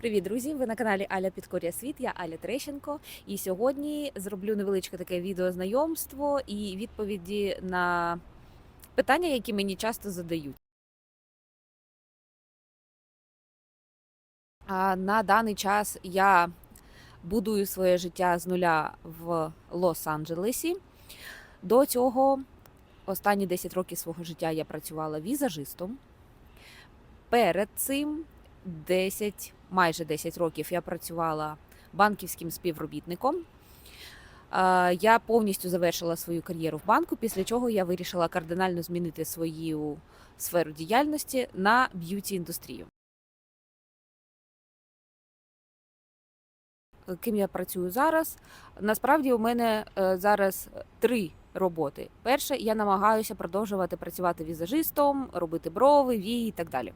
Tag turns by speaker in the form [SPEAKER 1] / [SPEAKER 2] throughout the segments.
[SPEAKER 1] Привіт, друзі! Ви на каналі Аля Підкоря Світ. Я Аля Трещенко. І сьогодні зроблю невеличке таке відеознайомство і відповіді на питання, які мені часто задають. А на даний час я будую своє життя з нуля в Лос-Анджелесі. До цього останні 10 років свого життя я працювала візажистом. Перед цим 10, майже 10 років я працювала банківським співробітником. Я повністю завершила свою кар'єру в банку, після чого я вирішила кардинально змінити свою сферу діяльності на б'юті індустрію. Ким я працюю зараз? Насправді у мене е, зараз три роботи. Перше, я намагаюся продовжувати працювати візажистом, робити брови, вії і так далі.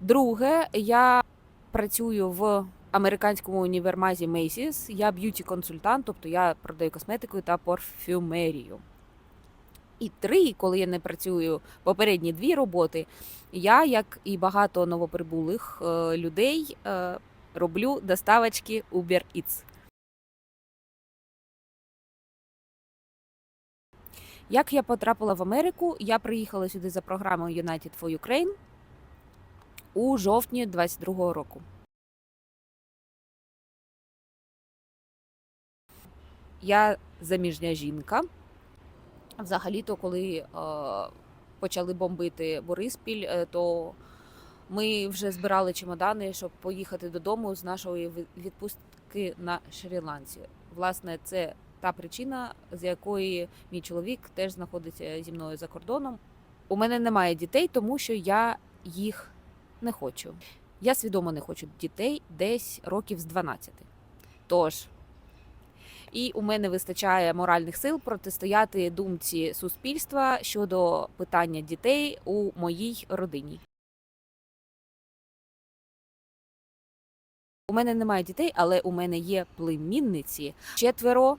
[SPEAKER 1] Друге, я працюю в американському універмазі Macy's. Я б'юті-консультант, тобто я продаю косметику та парфюмерію. І три, коли я не працюю попередні дві роботи, я, як і багато новоприбулих е, людей, е, роблю доставочки Uber Eats. Як я потрапила в Америку, я приїхала сюди за програмою United for Ukraine у жовтні 22-го року. Я заміжня жінка. Взагалі-то, коли е, почали бомбити Бориспіль, е, то ми вже збирали чемодани, щоб поїхати додому з нашої відпустки на Шрі-Ланці. Власне, це та причина, з якої мій чоловік теж знаходиться зі мною за кордоном. У мене немає дітей, тому що я їх не хочу. Я свідомо не хочу дітей десь років з 12. Тож, і у мене вистачає моральних сил протистояти думці суспільства щодо питання дітей у моїй родині. У мене немає дітей, але у мене є племінниці. Четверо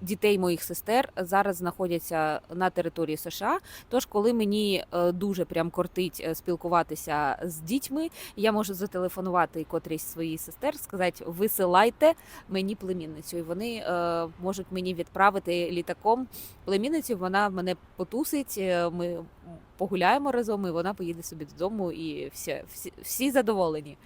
[SPEAKER 1] дітей моїх сестер зараз знаходяться на території США. Тож, коли мені е, дуже прям кортить е, спілкуватися з дітьми, я можу зателефонувати котрійсь своїх сестер, сказати, висилайте мені племінницю. І вони е, можуть мені відправити літаком племінницю. Вона мене потусить. Ми погуляємо разом, і вона поїде собі додому, і всі, всі, всі задоволені.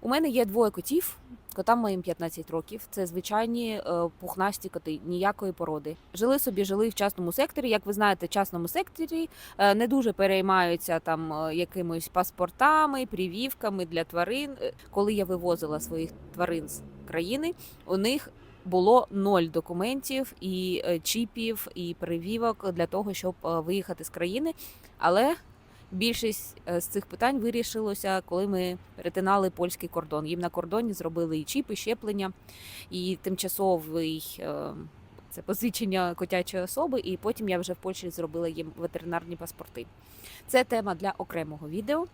[SPEAKER 1] У мене є двоє котів. Котам моїм 15 років. Це звичайні е, пухнасті коти, ніякої породи. Жили собі, жили в частному секторі. Як ви знаєте, в частному секторі е, не дуже переймаються там е, якимись паспортами, привівками для тварин. Коли я вивозила своїх тварин з країни, у них було ноль документів і чіпів, і привівок для того, щоб виїхати з країни. Але Більшість е, з цих питань вирішилося, коли ми перетинали польський кордон. Їм на кордоні зробили і чіп, і щеплення, і тимчасовий е, це посвідчення котячої особи. І потім я вже в Польщі зробила їм ветеринарні паспорти. Це тема для окремого відео.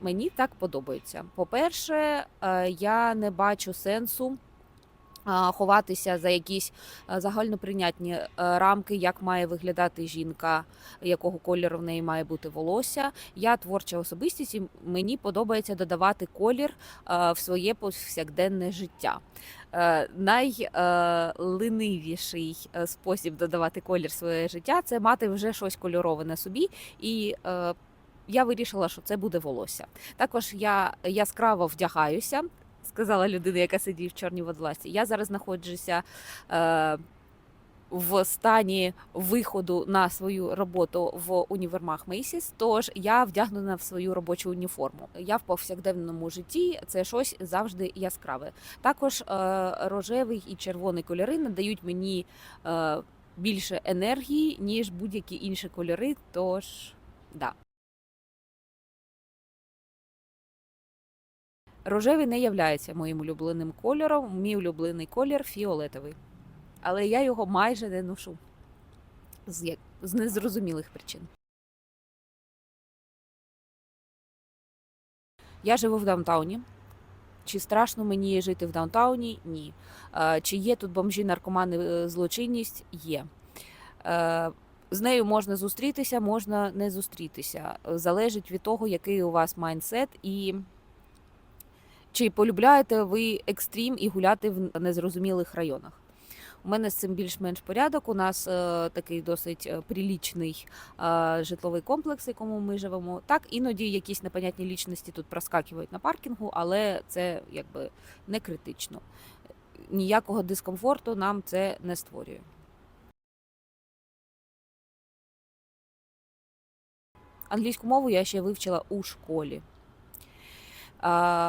[SPEAKER 1] Мені так подобається. По-перше, е, я не бачу сенсу ховатися за якісь е, загальноприйнятні е, рамки, як має виглядати жінка, якого кольору в неї має бути волосся. Я творча особистість, і мені подобається додавати колір е, в своє повсякденне життя. Найленивіший е, спосіб додавати колір в своє життя це мати вже щось кольорове на собі і. Я вирішила, що це буде волосся. Також я яскраво вдягаюся, сказала людина, яка сидить в чорній водолазці. Я зараз знаходжуся е, в стані виходу на свою роботу в універмаг Macy's, тож я вдягнена в свою робочу уніформу. Я в повсякденному житті це щось завжди яскраве. Також е, рожевий і червоний кольори надають мені е, більше енергії, ніж будь-які інші кольори. Тож, да. Рожевий не являється моїм улюбленим кольором. Мій улюблений колір фіолетовий. Але я його майже не ношу з, з незрозумілих причин. Я живу в даунтауні. Чи страшно мені жити в даунтауні? Ні. Чи є тут бомжі, наркомани, е, злочинність? Є. Е, З нею можна зустрітися, можна не зустрітися. Залежить від того, який у вас майндсет і чи полюбляєте ви екстрім і гуляти в незрозумілих районах. У мене з цим більш-менш порядок. У нас е, такий досить е, прилічний е, житловий комплекс, в якому ми живемо. Так, іноді якісь непонятні лічності тут проскакують на паркінгу, але це якби не критично. Ніякого дискомфорту нам це не створює. Англійську мову я ще вивчила у школі.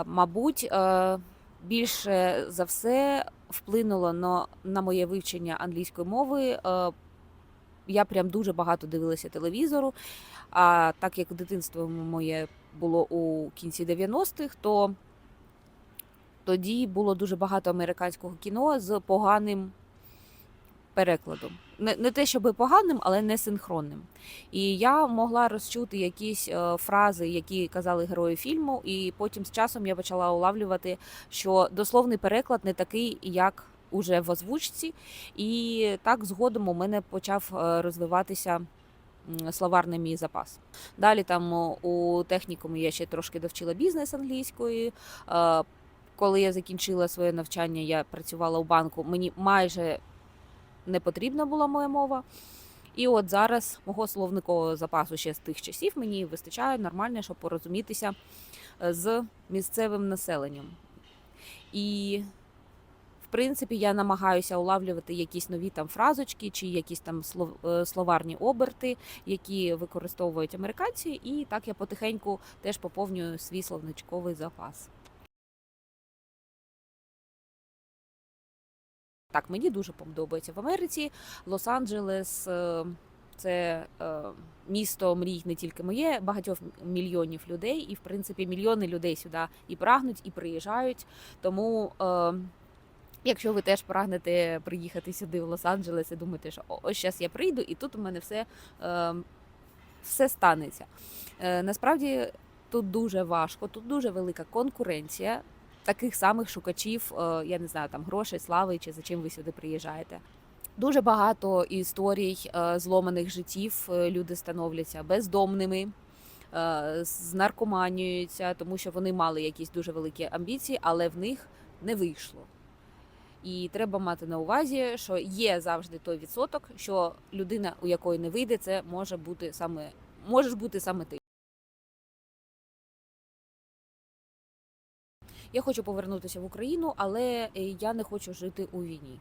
[SPEAKER 1] Мабуть, е, більше за все вплинуло на, на моє вивчення англійської мови. Е, я прям дуже багато дивилася телевізору. А так як дитинство моє було у кінці 90-х, то тоді було дуже багато американського кіно з поганим перекладом. Не, не те, щоб поганим, але не синхронним. І я могла розчути якісь е, фрази, які казали герої фільму, і потім з часом я почала улавлювати, що дословний переклад не такий, як уже в озвучці. І так згодом у мене почав е, розвиватися словарний мій запас. Далі там у технікумі я ще трошки довчила бізнес англійської. Е, Коли я закінчила своє навчання, я працювала у банку. Мені майже не потрібна була моя мова. І от зараз мого словникового запасу ще з тих часів мені вистачає нормально, щоб порозумітися е, з місцевим населенням. І, в принципі, я намагаюся улавлювати якісь нові там фразочки чи якісь там е, словарні оберти, які використовують американці, і так я потихеньку теж поповнюю свій словничковий запас. Так, мені дуже подобається в Америці. Лос-Анджелес е, це е, місто мрій не тільки моє, багатьох мільйонів людей, і в принципі мільйони людей сюди і прагнуть, і приїжджають. Тому, е, якщо ви теж прагнете приїхати сюди в Лос-Анджелес і думаєте, що ось зараз я прийду, і тут у мене все, е, все станеться. Е, насправді тут дуже важко, тут дуже велика конкуренція таких самих шукачів, е, я не знаю, там грошей, слави чи за чим ви сюди приїжджаєте. Дуже багато історій е, зломаних життів е, люди становляться бездомними, з наркоманією, тому що вони мали якісь дуже великі амбіції, але в них не вийшло. І треба мати на увазі, що є завжди той відсоток, що людина, у якої не вийде, це може бути саме можеш бути саме ти. Я хочу повернутися в Україну, але е, я не хочу жити у війні.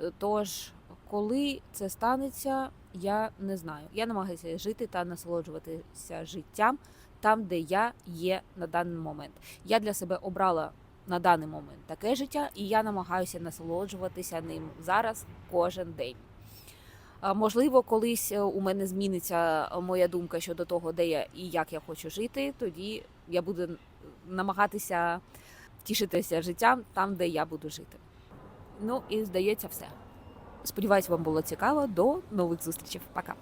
[SPEAKER 1] Е, Тож, коли це станеться, я не знаю. Я намагаюся жити та насолоджуватися життям там, де я є на даний момент. Я для себе обрала на даний момент таке життя, і я намагаюся насолоджуватися ним зараз кожен день. Можливо, колись е, у мене зміниться моя думка щодо того, де я і як я хочу жити. Тоді я буду намагатися тішитися життям там, де я буду жити. Ну і здається, все. Сподіваюсь, вам було цікаво. До нових зустрічей. Пока.